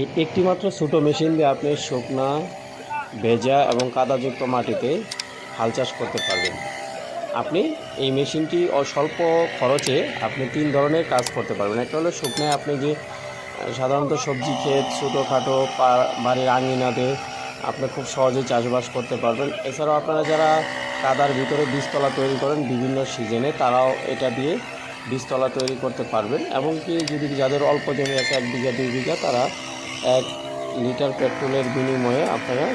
এই একটিমাত্র ছোটো মেশিন দিয়ে আপনি শুকনা, ভেজা এবং কাদাযুক্ত মাটিতে হাল চাষ করতে পারবেন। আপনি এই মেশিনটি অস্বল্প খরচে আপনি তিন ধরনের কাজ করতে পারবেন। একটা হলো শুকনায় আপনি যে সাধারণত সবজি ক্ষেত, ছোটোখাটো বাড়ির আঙিনাতে আপনি খুব সহজেই চাষবাস করতে পারবেন। এছাড়াও আপনারা যারা কাদার ভিতরে বীজতলা তৈরি করেন বিভিন্ন সিজনে, তারাও এটা দিয়ে বীজতলা তৈরি করতে পারবেন। এবং কি, যদি যাদের অল্প জমি আছে, এক বিঘা, দুই বিঘা, তারা এক লিটার পেট্রোলের বিনিময়ে আপনারা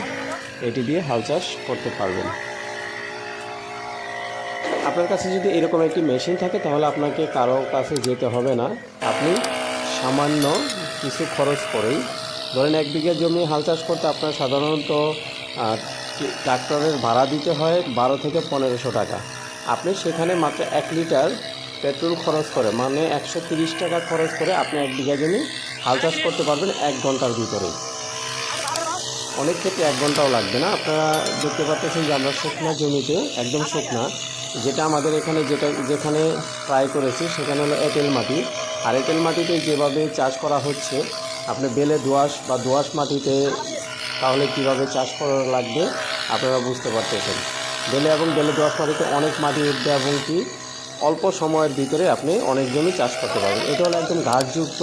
এটি দিয়ে হাল চাষ করতে পারবেন। আপনার কাছে যদি এরকম একটি মেশিন থাকে, তাহলে আপনাকে কারও কাছে যেতে হবে না। আপনি সামান্য কিছু খরচ করেই, ধরেন এক বিঘা জমি হাল চাষ করতে আপনার সাধারণত ট্রাক্টরের ভাড়া দিতে হয় বারো থেকে পনেরোশো টাকা। আপনি সেখানে মাত্র এক লিটার পেট্রোল খরচ করে মানে একশো তিরিশ টাকা খরচ করে আপনি এক বিঘা জমি হাল চাষ করতে পারবেন এক ঘণ্টার ভিতরে। অনেক ক্ষেত্রে এক ঘন্টাও লাগবে না। আপনারা দেখতে পাচ্ছেন যে আমরা শুকনা জমিতে, একদম শুকনা, যেটা আমাদের এখানে যেটা, যেখানে ট্রাই করেছি, সেখানে হলো এঁটেল মাটি। আর এঁটেল মাটিতে যেভাবে চাষ করা হচ্ছে, আপনি বেলে দোআঁশ বা দোআঁশ মাটিতে তাহলে কীভাবে চাষ করা লাগবে, আপনারা বুঝতে পারতেছেন। বেলে এবং বেলে দোআঁশ মাটিতে অনেক মাটি উঠবে এবং কি অল্প সময়ের ভিতরে আপনি অনেক জমি চাষ করতে পারবেন। এটা হলো একদম ঘাসযুক্ত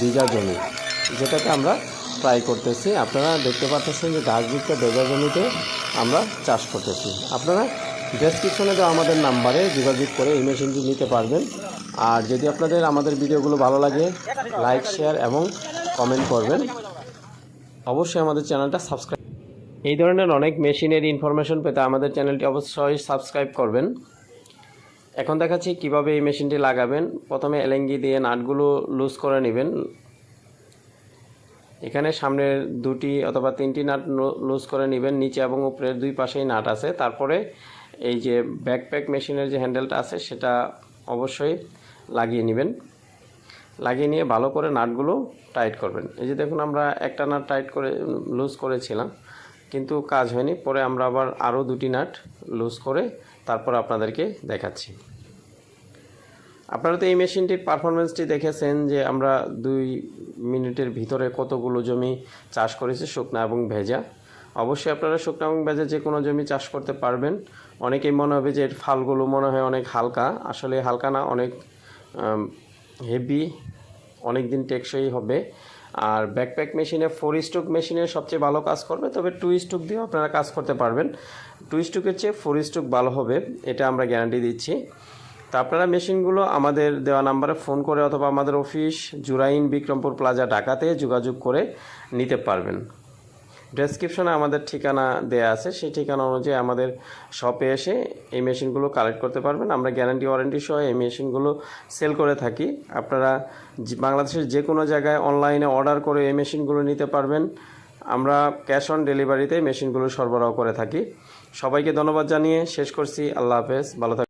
বিঘা জমি, যেটাকে আমরা ট্রাই করতেছি। আপনারা দেখতে পাচ্ছেন যে ঘাসযুক্ত বেজা জমিতে আমরা চাষ করতেছি। আপনারা ডেসক্রিপশনে দেওয়া আমাদের নাম্বারে যোগাযোগ করে এই মেশিনটি নিতে পারবেন। আর যদি আপনাদের আমাদের ভিডিওগুলো ভালো লাগে লাইক শেয়ার এবং কমেন্ট করবেন। অবশ্যই আমাদের চ্যানেলটা সাবস্ক্রাইব এই ধরনের অনেক মেশিনের ইনফরমেশন পেতে আমাদের চ্যানেলটি অবশ্যই সাবস্ক্রাইব করবেন। এখন দেখাচ্ছি কীভাবে এই মেশিনটি লাগাবেন। প্রথমে এলেঙ্গি দিয়ে নাটগুলো লুজ করে নেবেন। এখানে সামনের দুটি অথবা তিনটি নাট লুজ করে নেবেন। নিচে এবং উপরের দুই পাশেই নাট আছে। তারপরে এই যে ব্যাকপ্যাক মেশিনের যে হ্যান্ডেলটা আছে, সেটা অবশ্যই লাগিয়ে নেবেন। লাগিয়ে নিয়ে ভালো করে নাটগুলো টাইট করবেন। এই যে দেখুন, আমরা একটা নাট টাইট করে লুজ করেছিলাম। কিন্তু কাজ হয়নি। পরে আমরা আবার আরও দুটি নাট লুজ করে তারপর আপনাদেরকে দেখাচ্ছি। আপনারা তো এই মেশিনটির পারফরমেন্সটি দেখেছেন যে আমরা দুই মিনিটের ভিতরে কতগুলো জমি চাষ করেছি, শুকনা এবং ভেজা। অবশ্যই আপনারা শুকনা এবং ভেজা যে কোনো জমি চাষ করতে পারবেন। অনেকেই মনে হবে যে এর ফালগুলো মনে হয় অনেক হালকা। আসলে হালকা না, অনেক হেভি অনেক দিন টেকসই হবে। আর ব্যাকপ্যাক মেশিনে ফোর স্ট্রোক মেশিনে সবচেয়ে ভালো কাজ করবে, তবে টু স্ট্রোক দিয়েও আপনারা কাজ করতে পারবেন। টু স্ট্রোকের চেয়ে ফোর স্ট্রোক ভালো হবে, এটা আমরা গ্যারান্টি দিচ্ছি। তা আপনারা মেশিনগুলো আমাদের দেওয়া নাম্বারে ফোন করে অথবা আমাদের অফিস জুরাইন, বিক্রমপুর প্লাজা ঢাকাতে যোগাযোগ করে নিতে পারবেন। ডেসক্রিপশনে আমাদের ঠিকানা দেয়া আছে। সেই ঠিকানা অনুযায়ী আমাদের শপে এসে এই মেশিনগুলো কালেক্ট করতে পারবেন। আমরা গ্যারান্টি ওয়ারেন্টি সহ এই মেশিনগুলো সেল করে থাকি। আপনারা বাংলাদেশের যে কোনো জায়গায় অনলাইনে অর্ডার করে এই মেশিনগুলো নিতে পারবেন। আমরা ক্যাশ অন ডেলিভারিতে মেশিনগুলো সরবরাহ করে থাকি। সবাইকে ধন্যবাদ জানিয়ে শেষ করছি। আল্লাহ হাফেজ। ভালো থাক